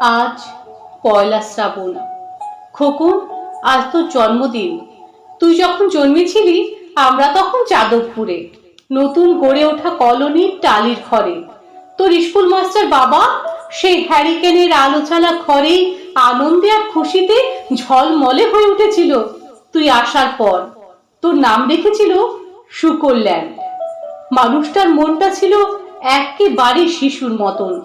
আজ পয়লা শ্রাবণ। খোকন, আজ তোর জন্মদিন। তুই যখন জন্মেছিলি, আমরা তখন যাদবপুরে। নতুন গড়ে ওঠা কলোনির টালির ঘরে। তোর স্কুল মাস্টার বাবা সেই হ্যারিকেনের আলোচনা ঘরেই আনন্দে আর খুশিতে ঝলমলে হয়ে উঠেছিল। তুই আসার পর তোর নাম রেখেছিল সুকল্যাণ। মানুষটার মনটা ছিল একেবারে শিশুর মতন।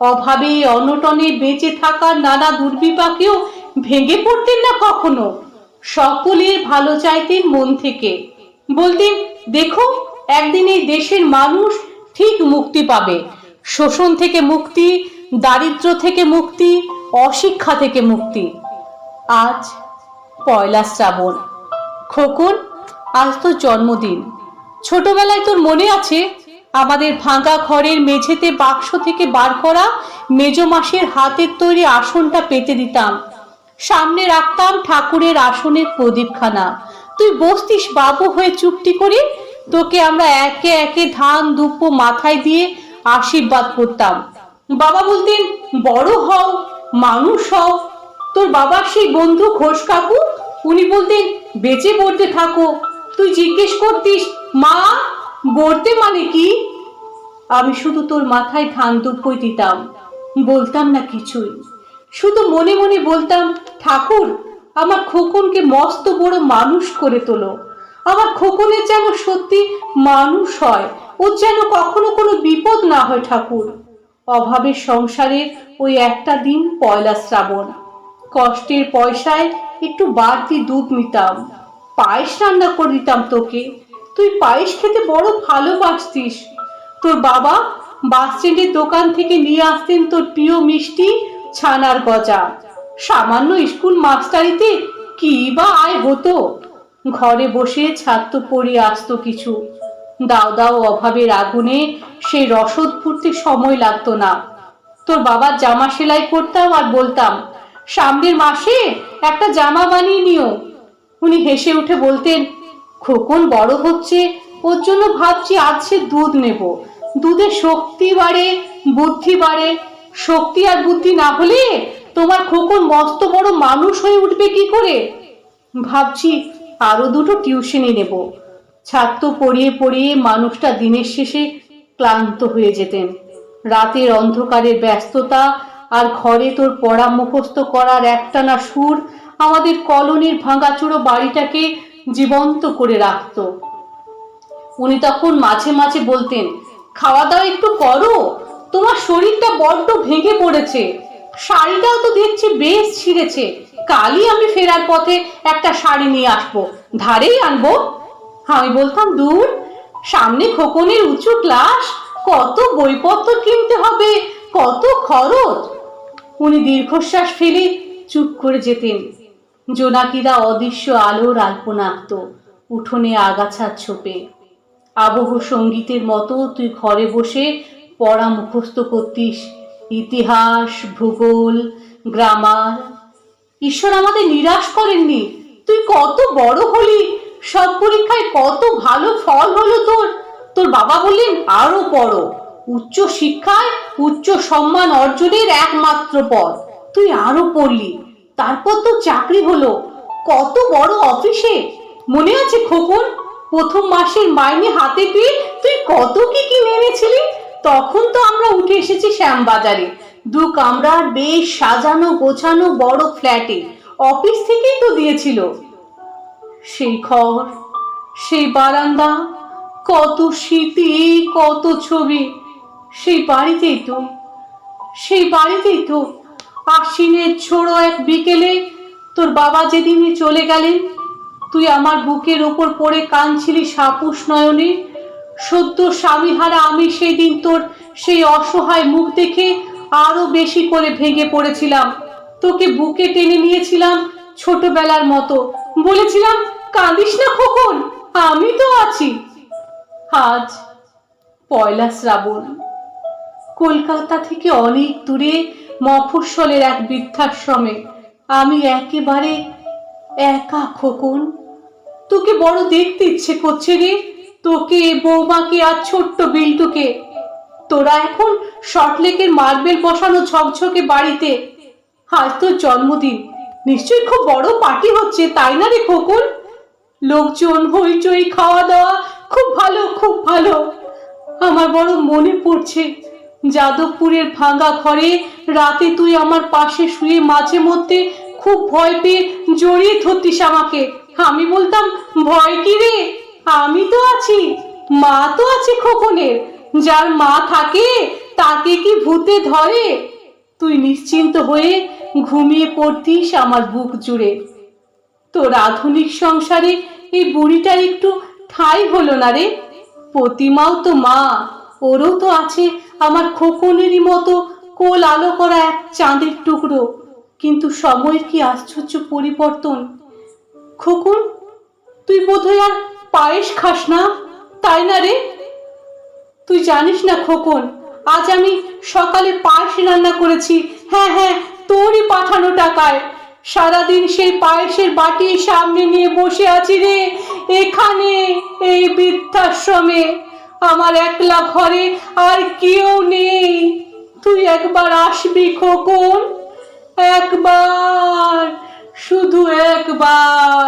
অভাবে অনটনে বেঁচে থাকার নানা দুর্বিপাকেও ভেঙে পড়তেন না কখনো। সকলের ভালো চাইতেন মন থেকে। বলতেন দেখো একদিন এই দেশের মানুষ ঠিক মুক্তি পাবে। শোষণ থেকে মুক্তি দারিদ্র থেকে মুক্তি, অশিক্ষা থেকে মুক্তি। আজ পয়লা শ্রাবণ। খোকন, আজ তোর জন্মদিন। ছোটবেলায় তোর মনে আছে আমাদের ভাঙা ঘরের মেঝেতে বাক্স থেকে বার করা মেজ মাসের হাতের তৈরি আসনটা পেতে দিতাম। সামনে রাখতাম ঠাকুরের আসনের প্রদীপখানা। তুই বসতিস বাবু হয়ে চুপটি করে, তোকে আমরা একে একে ধান দুপ্প মাথায় দিয়ে আশীর্বাদ করতাম। বাবা বলতেন, বড় হও, মানুষ হও। তোর বাবার সেই বন্ধু ঘোষ কাকু, উনি বলতেন, বেঁচে পড়তে থাকো। তুই জিজ্ঞেস করতিস, মা বলতে মানে কি? আমি শুধু তোর মাথায় ধান দুপ্পই দিতাম, বলতাম না কিছুই। শুধু মনে মনে বলতাম, ঠাকুর, আমার খোকনকে মস্ত বড় মানুষ করে তোলো। আমার খোকনের যেন সত্যি মানুষ হয়, ওর যেন কখনো কোনো বিপদ না হয়, ঠাকুর। অভাবের সংসারের ওই একটা দিন পয়লা শ্রাবণ। কষ্টের পয়সায় একটু বাড়তি দুধ নিতাম, পায়েস রান্না করে দিতাম তোকে তুই পায়েস খেতে বড় ভালোবাসতিস। তোর বাবা বাস স্ট্যান্ডের দোকান থেকে নিয়ে আসতেন তোর প্রিয় মিষ্টি ছানার গজা। সামান্য স্কুল মাস্টারিতে কি বা আয় হতো? ঘরে বসে ছাত্র পড়িয়ে আসতো কিছু। দাও দাও অভাবের আগুনে সেই রসদ ফুটতে সময় লাগতো না। তোর বাবার জামা সেলাই করতাম আর বলতাম, সামনের মাসে একটা জামা বানিয়ে নিও। উনি হেসে উঠে বলতেন খোকন বড় হচ্ছে, ওর জন্য ভাবছি আজ সে দুধ নেব। দুধে শক্তি বাড়ে, বুদ্ধি বাড়ে। শক্তি আর বুদ্ধি না হলে তোমার খোকন মস্ত বড় মানুষ হয়ে উঠবে কি করে? ভাবছি আরও দুটো টিউশনই নেব। ছাত্র পড়িয়ে পড়িয়ে মানুষটা দিনের শেষে ক্লান্ত হয়ে যেতেন। রাতের অন্ধকারের ব্যস্ততা আর ঘরে তোর পড়া মুখস্থ করার একটানা সুর আমাদের কলোনির ভাঙাচুরো বাড়িটাকে জীবন্ত করে রাখতো। উনি তখন মাঝে মাঝে বলতেন খাওয়া দাওয়া একটু করো, তোমার শরীরটা বড্ড ভেঙে পড়েছে। শাড়িটাও তো দেখছি বেশ ছিঁড়েছে। কালই আমি ফেরার পথে একটা শাড়ি নিয়ে আসব, ধারেই আনব। আমি বলতাম, দূর, সামনে খোকনের উঁচু ক্লাস কত বইপত্র কিনতে হবে, কত খরচ। উনি দীর্ঘশ্বাস ফেলে চুপ করে যেতেন। জোনাকিরা অদৃশ্য আলোর আলপনা আঁকত উঠোনে আগাছার ছোপে। আবহ সঙ্গীতের মতো তুই ঘরে বসে পড়া মুখস্থ করতিস। ইতিহাস, ভূগোল, গ্রামার। ঈশ্বর আমাদের নিরাশ করেননি। তুই কত বড় হলি। সব পরীক্ষায় কত ভালো ফল হলো তোর। তোর বাবা বললেন, আরও পড়ো। উচ্চ শিক্ষায় উচ্চ সম্মান অর্জনের একমাত্র পথ। তুই আরও পড়লি। তারপর তো চাকরি হলো। কত বড় অফিসে। মনে আছে খোকন? প্রথম মাসের মাইনে হাতে পেয়ে তুই কত কি কি নেমেছিলি তখন তো আমরা উঠে এসেছি শ্যামবাজারে। দু কামরার বেশ সাজানো গোছানো বড় ফ্ল্যাটে। অফিস থেকেই তো দিয়েছিল। সেই ঘর, সেই বারান্দা, কত স্মৃতি, কত ছবি। সেই বাড়িতেই তো, সেই বাড়িতেই তো আশ্বিনের ছোড়ো এক বিকেলে, তোর বাবা যেদিনই চলে গেলেন, তুই আমার বুকের ওপর পড়ে কাঁদছিলি সাপুষ নয়নে। সদ্য স্বামীহারা আমি সেই দিন তোর সেই অসহায় মুখ দেখে আরও বেশি করে ভেঙে পড়েছিলাম। তোকে বুকে টেনে নিয়েছিলাম ছোটবেলার মতো। বলেছিলাম, কাঁদিস না খোকন, আমি তো আছি। আজ পয়লা শ্রাবণ। কলকাতা থেকে অনেক দূরে মফস্বলের এক বৃদ্ধাশ্রমে। আমি একেবারে একা, খোকন। তোকে বড় দেখতে ইচ্ছে করছে রে। তোকে, বৌমাকে আর ছোট্ট বিল্টুকে। তোরা এখন শর্টলেকের মার্বেল বসানো ঝকঝকে বাড়িতে। আজ তোর জন্মদিন। নিশ্চয়ই খুব বড় পার্টি হচ্ছে, তাই না রে খোকন? লোকজন, হইচই, খাওয়া দাওয়া, খুব ভালো খুব ভালো। আমার বড় মনে পড়ছে যাদবপুরের ভাঙা ঘরে রাতে তুই আমার পাশে শুয়ে মাঝে মধ্যে খুব ভয় পেয়ে জড়িয়ে ধরতিস আমাকে। আমি বলতাম, ভয় কি রে? আমি তো আছি। মা তো আছে খোকনের। যার মা থাকে, তাকে কি ভূতে ধরে? তুই নিশ্চিন্ত হয়ে ঘুমিয়ে পড়তিস আমার বুক জুড়ে। তোর আধুনিক সংসারে এই বুড়িটার একটু ঠাই হলো না রে। প্রতিমাও তো মা, ওরও তো আছে আমার খোকনেরই মতো কোল আলো করা এক চাঁদের টুকরো। কিন্তু সময়ের কি আশ্চর্য পরিবর্তন? খোকন, তুই বোধহয় আর পায়েস খাস না? তাই না রে? তুই জানিস না খোকন, আজ আমি সকালে পায়েস রান্না করেছি। হ্যাঁ হ্যাঁ তোরই পাঠানো টাকায়। সারাদিন সেই পায়েসের বাটি সামনে নিয়ে বসে আছি রে, এখানে, এই বৃদ্ধাশ্রমে। আমার একলা ঘরে আর কেউ নেই। তুই একবার আসবি খোকন? একবার শুধু একবার।